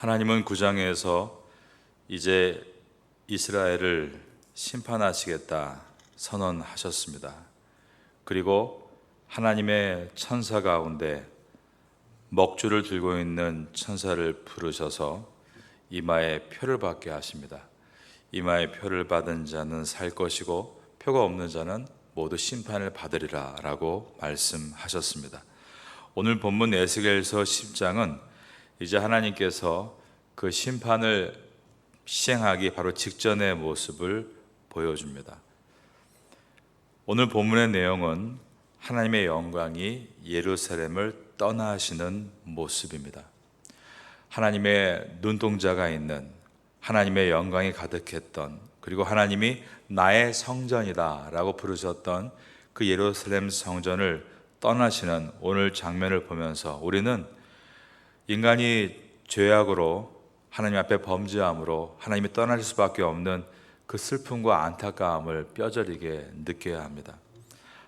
하나님은 구장에서 이제 이스라엘을 심판하시겠다 선언하셨습니다. 그리고 하나님의 천사 가운데 먹주를 들고 있는 천사를 부르셔서 이마에 표를 받게 하십니다. 이마에 표를 받은 자는 살 것이고 표가 없는 자는 모두 심판을 받으리라라고 말씀하셨습니다. 오늘 본문 에스겔서 10장은 이제 하나님께서 그 심판을 시행하기 바로 직전의 모습을 보여줍니다. 오늘 본문의 내용은 하나님의 영광이 예루살렘을 떠나시는 모습입니다. 하나님의 눈동자가 있는 하나님의 영광이 가득했던 그리고 하나님이 나의 성전이다라고 부르셨던 그 예루살렘 성전을 떠나시는 오늘 장면을 보면서 우리는 인간이 죄악으로 하나님 앞에 범죄함으로 하나님이 떠나실 수밖에 없는 그 슬픔과 안타까움을 뼈저리게 느껴야 합니다.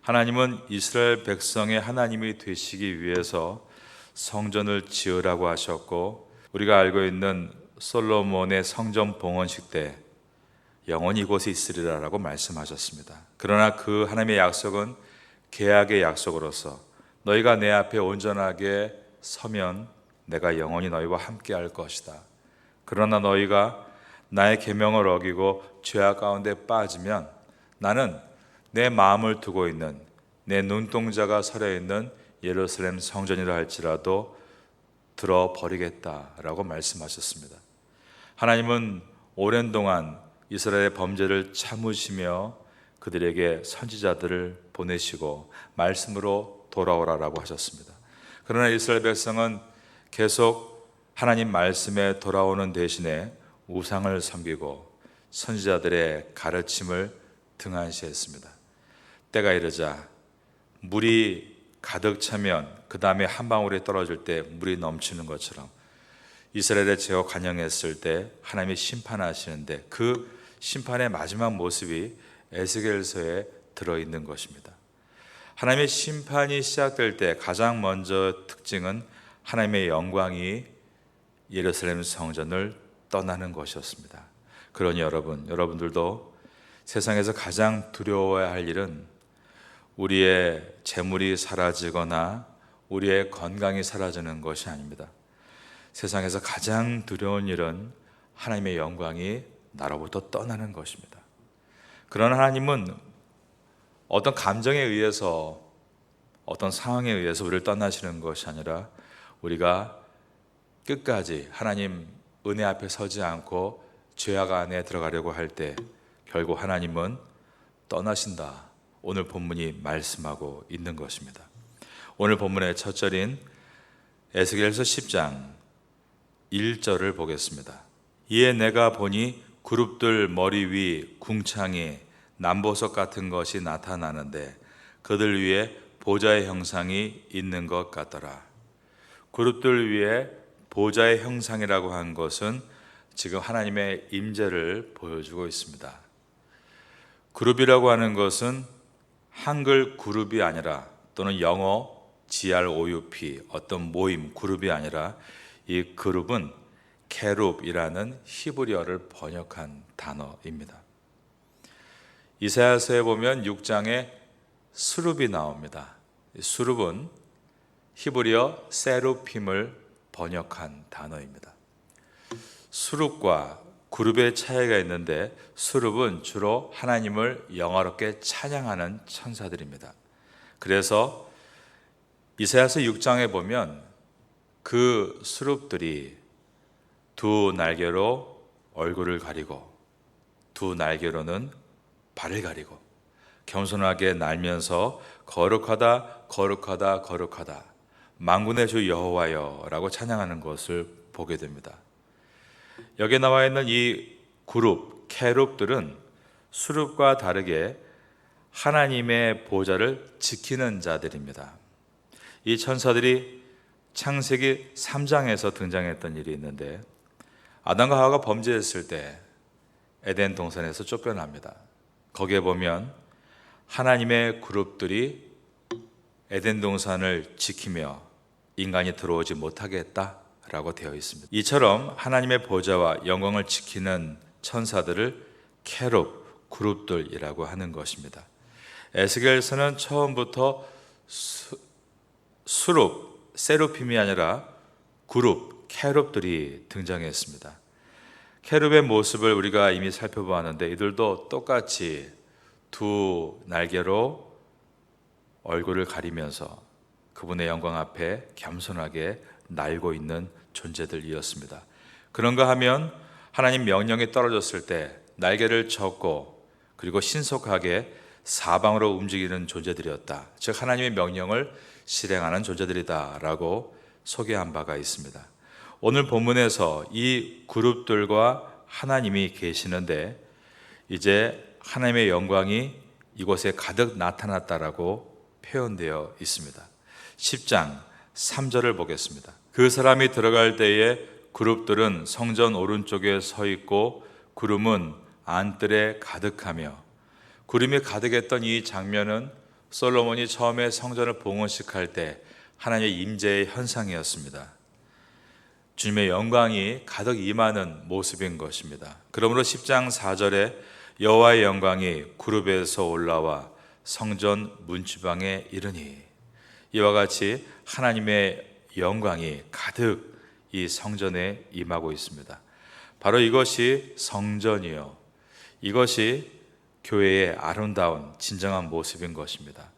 하나님은 이스라엘 백성의 하나님이 되시기 위해서 성전을 지으라고 하셨고 우리가 알고 있는 솔로몬의 성전 봉헌식 때 영원히 이곳에 있으리라라고 말씀하셨습니다. 그러나 그 하나님의 약속은 계약의 약속으로서 너희가 내 앞에 온전하게 서면 내가 영원히 너희와 함께 할 것이다. 그러나 너희가 나의 계명을 어기고 죄악 가운데 빠지면 나는 내 마음을 두고 있는 내 눈동자가 서려 있는 예루살렘 성전이라 할지라도 들어 버리겠다라고 말씀하셨습니다. 하나님은 오랜 동안 이스라엘의 범죄를 참으시며 그들에게 선지자들을 보내시고 말씀으로 돌아오라라고 하셨습니다. 그러나 이스라엘 백성은 계속 하나님 말씀에 돌아오는 대신에 우상을 섬기고 선지자들의 가르침을 등한시했습니다. 때가 이르자 물이 가득 차면 그 다음에 한 방울이 떨어질 때 물이 넘치는 것처럼 이스라엘의 죄を간영했을 때 하나님이 심판하시는데 그 심판의 마지막 모습이 에스겔서에 들어 있는 것입니다. 하나님의 심판이 시작될 때 가장 먼저 특징은 하나님의 영광이 예루살렘 성전을 떠나는 것이었습니다. 그러니 여러분, 여러분들도 세상에서 가장 두려워야 할 일은 우리의 재물이 사라지거나 우리의 건강이 사라지는 것이 아닙니다. 세상에서 가장 두려운 일은 하나님의 영광이 나로부터 떠나는 것입니다. 그러나 하나님은 어떤 감정에 의해서 어떤 상황에 의해서 우리를 떠나시는 것이 아니라 우리가 끝까지 하나님 은혜 앞에 서지 않고 죄악 안에 들어가려고 할 때 결국 하나님은 떠나신다. 오늘 본문이 말씀하고 있는 것입니다. 오늘 본문의 첫 절인 에스겔서 10장 1절을 보겠습니다. 이에 내가 보니 그룹들 머리 위 궁창에 남보석 같은 것이 나타나는데 그들 위에 보좌의 형상이 있는 것 같더라. 그룹들 위에 보좌의 형상이라고 한 것은 지금 하나님의 임재를 보여주고 있습니다. 그룹이라고 하는 것은 한글 그룹이 아니라 또는 영어 GROUP 어떤 모임 그룹이 아니라 이 그룹은 케룹이라는 히브리어를 번역한 단어입니다. 이사야서에 보면 6장에 수룹이 나옵니다. 수룹은 히브리어 세루핌을 번역한 단어입니다. 수룹과 그룹의 차이가 있는데 수룹은 주로 하나님을 영화롭게 찬양하는 천사들입니다. 그래서 이사야서 6장에 보면 그 수룹들이 두 날개로 얼굴을 가리고 두 날개로는 발을 가리고 겸손하게 날면서 거룩하다 거룩하다 거룩하다 만군의 주 여호와여라고 찬양하는 것을 보게 됩니다. 여기에 나와 있는 이 그룹 캐룹들은 수룹과 다르게 하나님의 보좌를 지키는 자들입니다. 이 천사들이 창세기 3장에서 등장했던 일이 있는데 아담과 하와가 범죄했을 때 에덴 동산에서 쫓겨납니다. 거기에 보면 하나님의 그룹들이 에덴 동산을 지키며 인간이 들어오지 못하게 했다. 라고 되어 있습니다. 이처럼 하나님의 보좌와 영광을 지키는 천사들을 캐롭 그룹들이라고 하는 것입니다. 에스겔서는 처음부터 수, 수룹 세로핌이 아니라 그룹 캐롭들이 등장했습니다. 캐룹의 모습을 우리가 이미 살펴보았는데 이들도 똑같이 두 날개로 얼굴을 가리면서 그분의 영광 앞에 겸손하게 날고 있는 존재들이었습니다. 그런가 하면 하나님 명령이 떨어졌을 때 날개를 젓고 그리고 신속하게 사방으로 움직이는 존재들이었다. 즉 하나님의 명령을 실행하는 존재들이다라고 소개한 바가 있습니다. 오늘 본문에서 이 그룹들과 하나님이 계시는데 이제 하나님의 영광이 이곳에 가득 나타났다라고 표현되어 있습니다. 10장 3절을 보겠습니다. 그 사람이 들어갈 때에 그룹들은 성전 오른쪽에 서 있고 구름은 안뜰에 가득하며 구름이 가득했던 이 장면은 솔로몬이 처음에 성전을 봉헌식할 때 하나님의 임재의 현상이었습니다. 주님의 영광이 가득 임하는 모습인 것입니다. 그러므로 10장 4절에 여호와의 영광이 그룹에서 올라와 성전 문지방에 이르니 이와 같이 하나님의 영광이 가득 이 성전에 임하고 있습니다. 바로 이것이 성전이요. 이것이 교회의 아름다운 진정한 모습인 것입니다.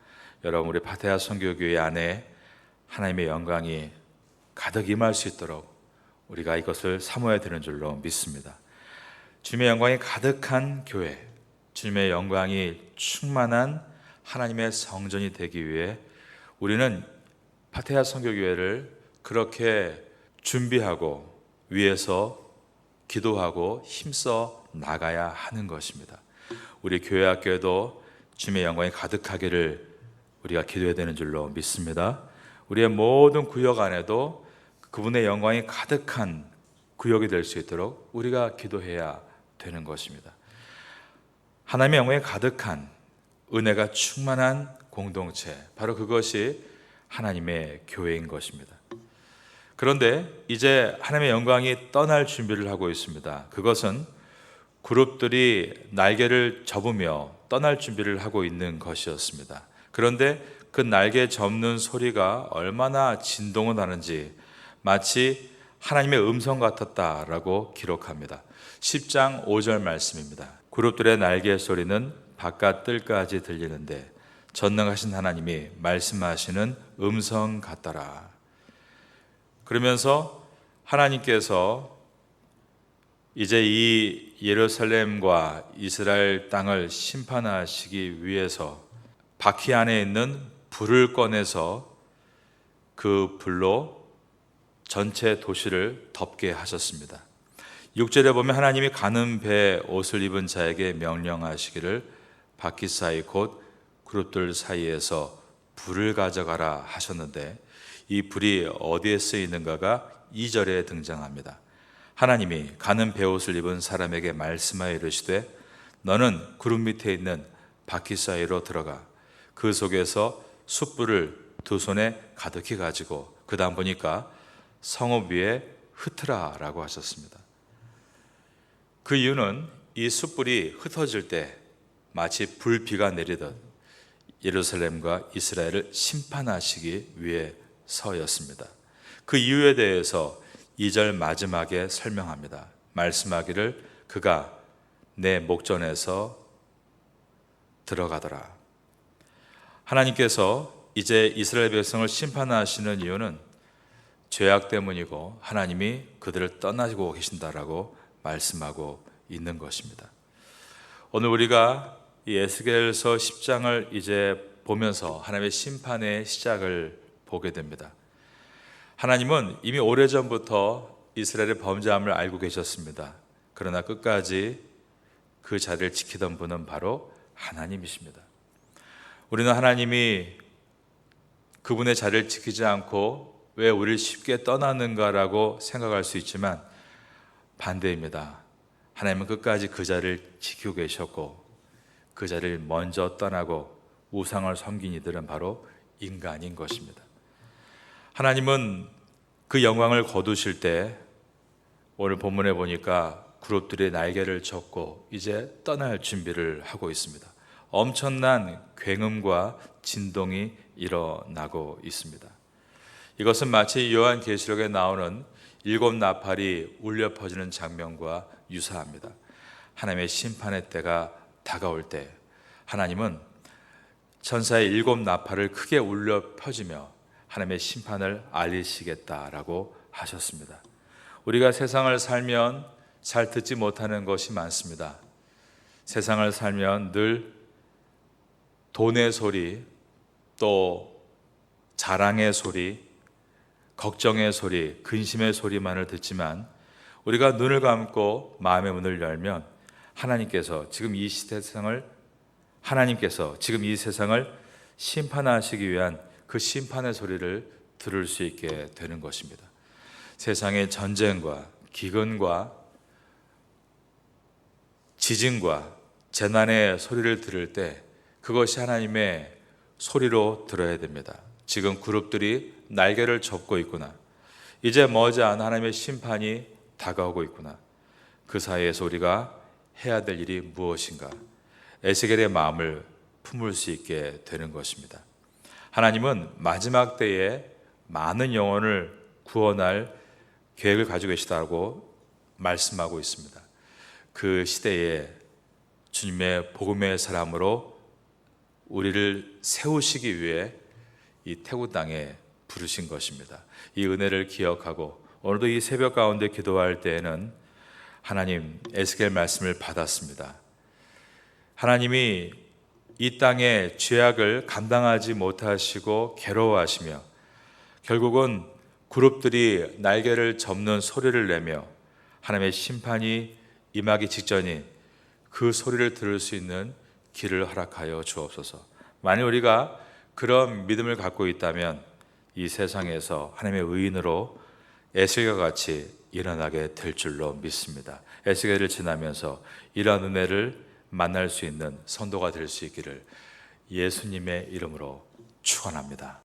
여러분 우리 파테아 선교교회 안에 하나님의 영광이 가득 임할 수 있도록 우리가 이것을 사모해야 되는 줄로 믿습니다. 주님의 영광이 가득한 교회, 주님의 영광이 충만한 하나님의 성전이 되기 위해 우리는 파테아 선교교회를 그렇게 준비하고 위해서 기도하고 힘써 나가야 하는 것입니다. 우리 교회 학교에도 주님의 영광이 가득하기를 우리가 기도해야 되는 줄로 믿습니다. 우리의 모든 구역 안에도 그분의 영광이 가득한 구역이 될 수 있도록 우리가 기도해야 되는 것입니다. 하나님의 영광이 가득한 은혜가 충만한 공동체, 바로 그것이 하나님의 교회인 것입니다. 그런데 이제 하나님의 영광이 떠날 준비를 하고 있습니다. 그것은 그룹들이 날개를 접으며 떠날 준비를 하고 있는 것이었습니다. 그런데 그 날개 접는 소리가 얼마나 진동을 하는지 마치 하나님의 음성 같았다라고 기록합니다. 10장 5절 말씀입니다. 그룹들의 날개 소리는 바깥 뜰까지 들리는데 전능하신 하나님이 말씀하시는 음성 같더라. 그러면서 하나님께서 이제 이 예루살렘과 이스라엘 땅을 심판하시기 위해서 바퀴 안에 있는 불을 꺼내서 그 불로 전체 도시를 덮게 하셨습니다. 6절에 보면 하나님이 가는 배 옷을 입은 자에게 명령하시기를 바퀴 사이 곧 그룹들 사이에서 불을 가져가라 하셨는데 이 불이 어디에 쓰이는가가 2절에 등장합니다. 하나님이 가는 배옷을 입은 사람에게 말씀하여 이르시되 너는 구름 밑에 있는 바퀴 사이로 들어가 그 속에서 숯불을 두 손에 가득히 가지고 그 다음 보니까 성읍 위에 흩으라 라고 하셨습니다. 그 이유는 이 숯불이 흩어질 때 마치 불비가 내리듯 예루살렘과 이스라엘을 심판하시기 위해 서였습니다. 그 이유에 대해서 2절 마지막에 설명합니다. 말씀하기를 그가 내 목전에서 들어가더라. 하나님께서 이제 이스라엘 백성을 심판하시는 이유는 죄악 때문이고 하나님이 그들을 떠나고 계신다라고 말씀하고 있는 것입니다. 오늘 우리가 이 에스겔서 10장을 이제 보면서 하나님의 심판의 시작을 보게 됩니다. 하나님은 이미 오래전부터 이스라엘의 범죄함을 알고 계셨습니다. 그러나 끝까지 그 자리를 지키던 분은 바로 하나님이십니다. 우리는 하나님이 그분의 자리를 지키지 않고 왜 우리를 쉽게 떠나는가라고 생각할 수 있지만 반대입니다. 하나님은 끝까지 그 자리를 지키고 계셨고 그 자리를 먼저 떠나고 우상을 섬긴 이들은 바로 인간인 것입니다. 하나님은 그 영광을 거두실 때 오늘 본문에 보니까 그룹들이 날개를 접고 이제 떠날 준비를 하고 있습니다. 엄청난 굉음과 진동이 일어나고 있습니다. 이것은 마치 요한 계시록에 나오는 일곱 나팔이 울려 퍼지는 장면과 유사합니다. 하나님의 심판의 때가 다가올 때 하나님은 천사의 일곱 나팔을 크게 울려 펴지며 하나님의 심판을 알리시겠다라고 하셨습니다. 우리가 세상을 살면 잘 듣지 못하는 것이 많습니다. 세상을 살면 늘 돈의 소리, 또 자랑의 소리, 걱정의 소리, 근심의 소리만을 듣지만 우리가 눈을 감고 마음의 문을 열면 하나님께서 지금 이 세상을 하나님께서 지금 이 세상을 심판하시기 위한 그 심판의 소리를 들을 수 있게 되는 것입니다. 세상의 전쟁과 기근과 지진과 재난의 소리를 들을 때 그것이 하나님의 소리로 들어야 됩니다. 지금 그룹들이 날개를 접고 있구나. 이제 머지않은 하나님의 심판이 다가오고 있구나. 그 사이에서 우리가 해야 될 일이 무엇인가? 에스겔의 마음을 품을 수 있게 되는 것입니다. 하나님은 마지막 때에 많은 영혼을 구원할 계획을 가지고 계시다고 말씀하고 있습니다. 그 시대에 주님의 복음의 사람으로 우리를 세우시기 위해 이 태국 땅에 부르신 것입니다. 이 은혜를 기억하고 오늘도 이 새벽 가운데 기도할 때에는 하나님 에스겔 말씀을 받았습니다. 하나님이 이 땅의 죄악을 감당하지 못하시고 괴로워하시며 결국은 그룹들이 날개를 접는 소리를 내며 하나님의 심판이 임하기 직전인 그 소리를 들을 수 있는 길을 허락하여 주옵소서. 만일 우리가 그런 믿음을 갖고 있다면 이 세상에서 하나님의 의인으로 에스겔과 같이 일어나게 될 줄로 믿습니다. 에스겔을 지나면서 이러한 은혜를 만날 수 있는 선도가 될 수 있기를 예수님의 이름으로 축원합니다.